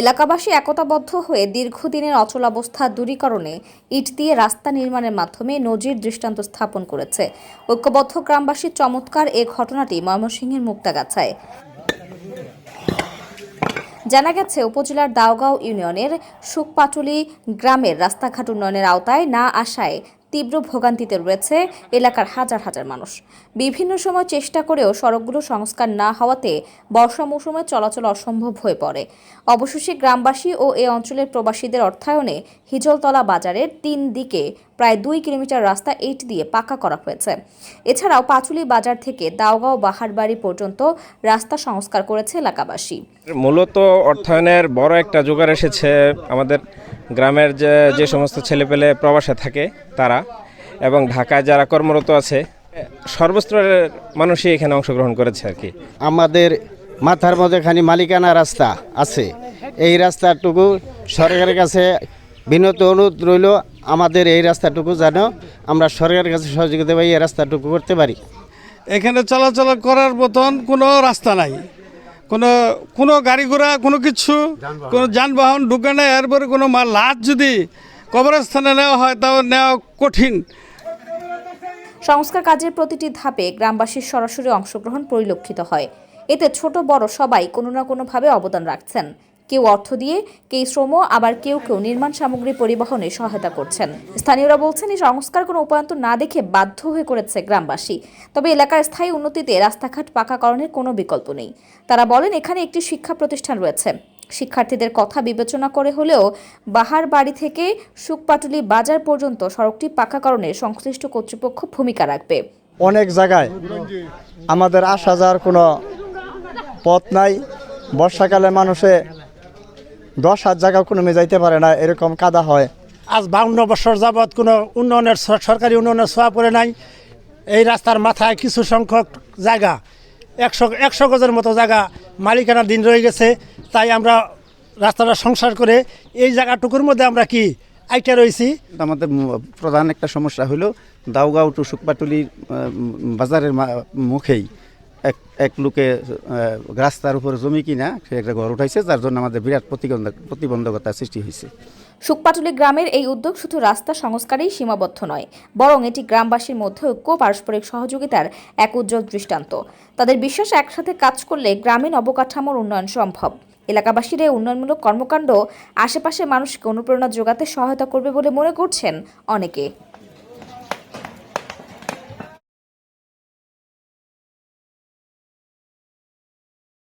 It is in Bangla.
এলাকাবাসী একতাবদ্ধ হয়ে দীর্ঘদিনের অচলাবস্থা দূরীকরণে ইট দিয়ে রাস্তা নির্মাণের মাধ্যমে নজির দৃষ্টান্ত স্থাপন করেছে। ঐক্যবদ্ধ গ্রামবাসীর চমৎকার এ ঘটনাটি ময়মনসিংহের মুক্তাগাছায়। জানা গেছে, উপজেলার দাওগাঁও ইউনিয়নের সুকপাটুলি গ্রামের রাস্তাঘাট উন্নয়নের আওতায় না আসায় তীব্র ভোগান্তিতে রয়েছে এলাকার হাজার হাজার মানুষ। বিভিন্ন সময় চেষ্টা করেও সড়কগুলো সংস্কার না হওয়াতে বর্ষা মৌসুমে চলাচল অসম্ভব হয়ে পড়ে। অবশেষে গ্রামবাসী ও এ অঞ্চলের প্রবাসীদের অর্থায়নে হিজলতলা বাজারের তিন দিকে প্রায় দুই কিলোমিটার রাস্তা এইট দিয়ে পাকা করা হয়েছে। এছাড়াও পাচুলি বাজার থেকে দাওগাঁও বাহারবাড়ি পর্যন্ত রাস্তা সংস্কার করেছে এলাকাবাসী। মূলত অর্থায়নের বড় একটা জোগাড় এসেছে আমাদের গ্রামের যে যে সমস্ত ছেলেপেলে প্রবাসে থাকে তারা এবং ঢাকায় যারা কর্মরত আছে সর্বস্তরের মানুষই এখানে অংশগ্রহণ করেছে আর কি। আমাদের মাথার মধ্যে খানি মালিকানা রাস্তা আছে। এই রাস্তাটুকু সরকারের কাছে বিনত অনুরোধ রইল আমাদের এই রাস্তাটুকু যেন আমরা সরকারের কাছে সহযোগিতা পাই এই রাস্তাটুকু করতে পারি। এখানে চলাচল করার মতন কোনো রাস্তা নাই। কোনো কোনো গাড়ি ঘোড়া কোনো কিছু কোনো যানবাহন ঢুকে না এরপরে কোনো মাল লাশ যদি কবরস্থানে নেওয়া হয় তাও নেওয়া কঠিন। সংস্কার কাজের প্রতিটি ধাপে গ্রামবাসীর সরাসরি অংশগ্রহণ পরিলক্ষিত হয়। এতে ছোট বড় সবাই কোনো না কোনোভাবে অবদান রাখছেন। কেউ অর্থ দিয়ে, কেউ শ্রম, আবার কেউ কেউ নির্মাণ সামগ্রী পরিবহনে সহায়তা করছেন। স্থানীয়রা বলছেন, এই সংস্কার কোনো উপায়ন্ত না দেখে বাধ্য হয়ে করেছে গ্রামবাসী। তবে এলাকার স্থায়ী উন্নতিতে রাস্তাঘাট পাকাকরণের কোনো বিকল্প নেই। তারা বলেন, এখানে একটি শিক্ষা প্রতিষ্ঠান রয়েছে। শিক্ষার্থীদের কথা বিবেচনা করে হলেও বাহার বাড়ি থেকে সুকপাটুলি বাজার পর্যন্ত সড়কটি পাকাকরণে সংশ্লিষ্ট কর্তৃপক্ষ ভূমিকা রাখবে। অনেক জায়গায় আমাদের আসা যাওয়ার কোনো পথ নাই। বর্ষাকালে মানুষে দশ হাত জায়গা কোনো মেয়ে যাইতে পারে না এরকম কাদা হয়। আজ বাউন্ন বছর যাবৎ কোনো উন্নয়নের সরকারি উন্নয়নের ছোঁয়া পড়ে নাই। এই রাস্তার মাথায় কিছু সংখ্যক জায়গা একশো একশো গজের মতো জায়গা মালিকানা দিন রয়ে গেছে। তাই আমরা রাস্তাটা সংসার করে এই জায়গাটুকুর মধ্যে আমরা কি আইটা রয়েছি? আমাদের প্রধান একটা সমস্যা হলো দাউগাঁও টু শুকপাটুলির বাজারের মা- মুখেই। এক এক লোকে রাস্তার উপরে জমি কিনা, সে একটা ঘর উঠাইছে, যার জন্য আমাদের বিরাট প্রতিবন্ধক প্রতিবন্ধকতার সৃষ্টি হয়েছে সুকপাটুলি গ্রামের এই উদ্যোগ শুধু রাস্তা সংস্কারেই সীমাবদ্ধ নয়, বরং এটি গ্রামবাসীর মধ্যে ঐক্য, পারস্পরিক সহযোগিতার এক উজ্জ্বল দৃষ্টান্ত। তাদের বিশ্বাস একসাথে কাজ করলে গ্রামীণ অবকাঠামোর উন্নয়ন সম্ভব। এলাকাবাসীর এই উন্নয়নমূলক কর্মকাণ্ড আশেপাশের মানুষকে অনুপ্রেরণা যোগাতে সহায়তা করবে বলে মনে করছেন অনেকে।